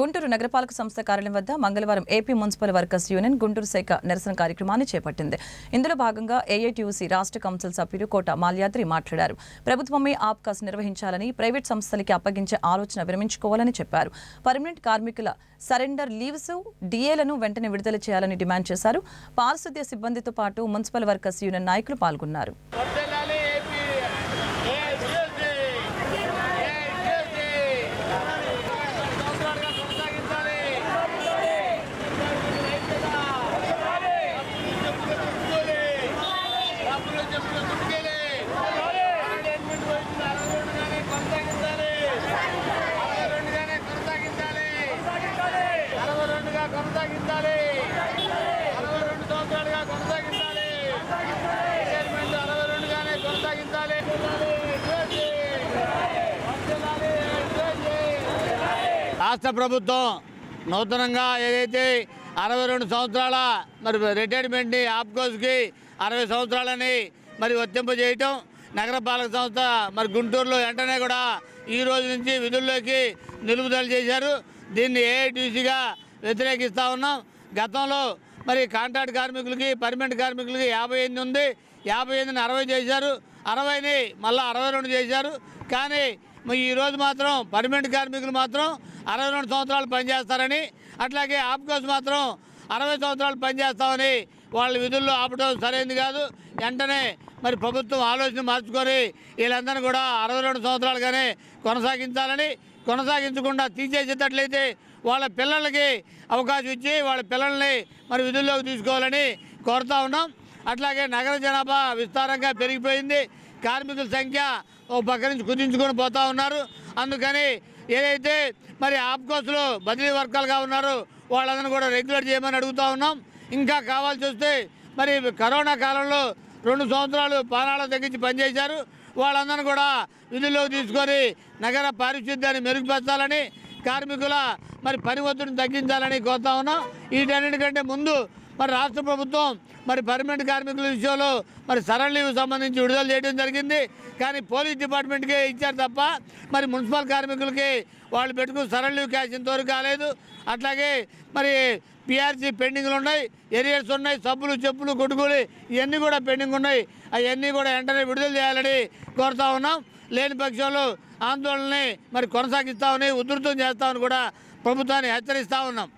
గుంటూరు నగరపాలక సంస్థ కార్యాలయం వద్ద మంగళవారం AP municipal workers union Guntur శాఖ నిరసన కార్యక్రమాన్ని చేపట్టింది. ఇందులో భాగంగా ఏఐటీయూసీ రాష్ట్ర కౌన్సిల్ సభ్యుడు కోట మాల్యాద్రి మాట్లాడారు. ప్రభుత్వమే ఆప్కాస్ నిర్వహించాలని ప్రైవేట్ సంస్థలకి అప్పగించే ఆలోచన విరమించుకోవాలని చెప్పారు. పర్మనెంట్ కార్మికుల సరెండర్ లీవ్స్ డిఏలను వెంటనే విడుదల చేయాలని డిమాండ్ చేశారు. పారిశుద్ధ్య సిబ్బందితో పాటు మున్సిపల్ వర్కర్స్ యూనియన్ నాయకులు పాల్గొన్నారు వర్ధిల్లాలి ఏపీ ఏఐటీయూసీ ఏఐటీయూసీ సంవత్సరాలుగా కొనసాగించాలి డబ్బులు చెప్పులు చుట్టుకెళ్ళి మేనేజ్మెంట్ వయసులో అరవై రెండుగానే కొనసాగించాలి అరవై రెండుగానే కొనసాగించాలి అరవై రెండుగా కొనసాగించాలి. అరవై రెండు సంవత్సరాలుగా కొనసాగించాలి. రిటైర్మెంట్ అరవై రెండుగానే కొనసాగించాలి. రాష్ట్ర ప్రభుత్వం నూతనంగా ఏదైతే అరవై రెండు సంవత్సరాల మరి రిటైర్మెంట్ని ఆప్కోస్కి అరవై సంవత్సరాలని మరి వర్తింపజేయటం నగరపాలక సంస్థ మరి గుంటూరులో వెంటనే కూడా ఈ రోజు నుంచి విధుల్లోకి నిలుపుదల చేశారు. దీన్ని ఏఐటీసీగా వ్యతిరేకిస్తూ ఉన్నాం. గతంలో మరి కాంట్రాక్ట్ కార్మికులకి పర్మనెంట్ కార్మికులకి యాభై ఎనిమిది ఉంది. యాభై ఎనిమిదిని అరవై చేశారు. అరవైని మళ్ళీ అరవై రెండు చేశారు. కానీ ఈరోజు మాత్రం పర్మనెంట్ కార్మికులు మాత్రం అరవై రెండు సంవత్సరాలు పనిచేస్తారని అట్లాగే ఆప్కోస్ మాత్రం అరవై సంవత్సరాలు పనిచేస్తామని వాళ్ళ విధుల్లో ఆపడం సరైనది కాదు. వెంటనే మరి ప్రభుత్వం ఆలోచన మార్చుకొని వీళ్ళందరినీ కూడా అరవై రెండు సంవత్సరాలుగానే కొనసాగించాలని కొనసాగించకుండా తీసేసేటట్లయితే వాళ్ళ పిల్లలకి అవకాశం ఇచ్చి వాళ్ళ పిల్లల్ని మరి విధుల్లోకి తీసుకోవాలని కోరుతా ఉన్నాం. అట్లాగే నగర జనాభా విస్తారంగా పెరిగిపోయింది. కార్మికుల సంఖ్య ఓ పక్క నుంచి కుదించుకొని పోతా ఉన్నారు. అందుకని ఏదైతే మరి ఆప్కోస్లో బదిలీ వర్గాలుగా ఉన్నారో వాళ్ళందరూ కూడా రెగ్యులేట్ చేయమని అడుగుతా ఉన్నాం. ఇంకా కావాల్సి వస్తే మరి కరోనా కాలంలో రెండు సంవత్సరాలు ప్రాణాలు తగ్గించి పనిచేశారు. వాళ్ళందరినీ కూడా విధుల్లోకి తీసుకొని నగర పారిశుద్ధ్యాన్ని మెరుగుపరచాలని కార్మికుల మరి పని ఒత్తిడిని తగ్గించాలని కోరుతా ఉన్నాం. వీటన్నిటికంటే ముందు మరి రాష్ట్ర ప్రభుత్వం మరి పర్మనెంట్ కార్మికుల విషయంలో మరి సరళ లీవ్ సంబంధించి విడుదల చేయడం జరిగింది. కానీ పోలీస్ డిపార్ట్మెంట్కే ఇచ్చారు తప్ప మరి మున్సిపల్ కార్మికులకి వాళ్ళు పెట్టుకుని సరళ లీవ్ క్యాష్ ఇంతవరకు కాలేదు. అట్లాగే మరి పిఆర్సీ పెండింగ్లు ఉన్నాయి ఏరియర్స్ ఉన్నాయి సబ్బులు చెప్పులు కొట్టుకులు ఇవన్నీ కూడా పెండింగ్ ఉన్నాయి. అవన్నీ కూడా వెంటనే విడుదల చేయాలని కోరుతా ఉన్నాం. లేని పక్షంలో ఆందోళనని మరి కొనసాగిస్తామని ఉధృతం చేస్తామని కూడా ప్రభుత్వాన్ని హెచ్చరిస్తూ ఉన్నాం.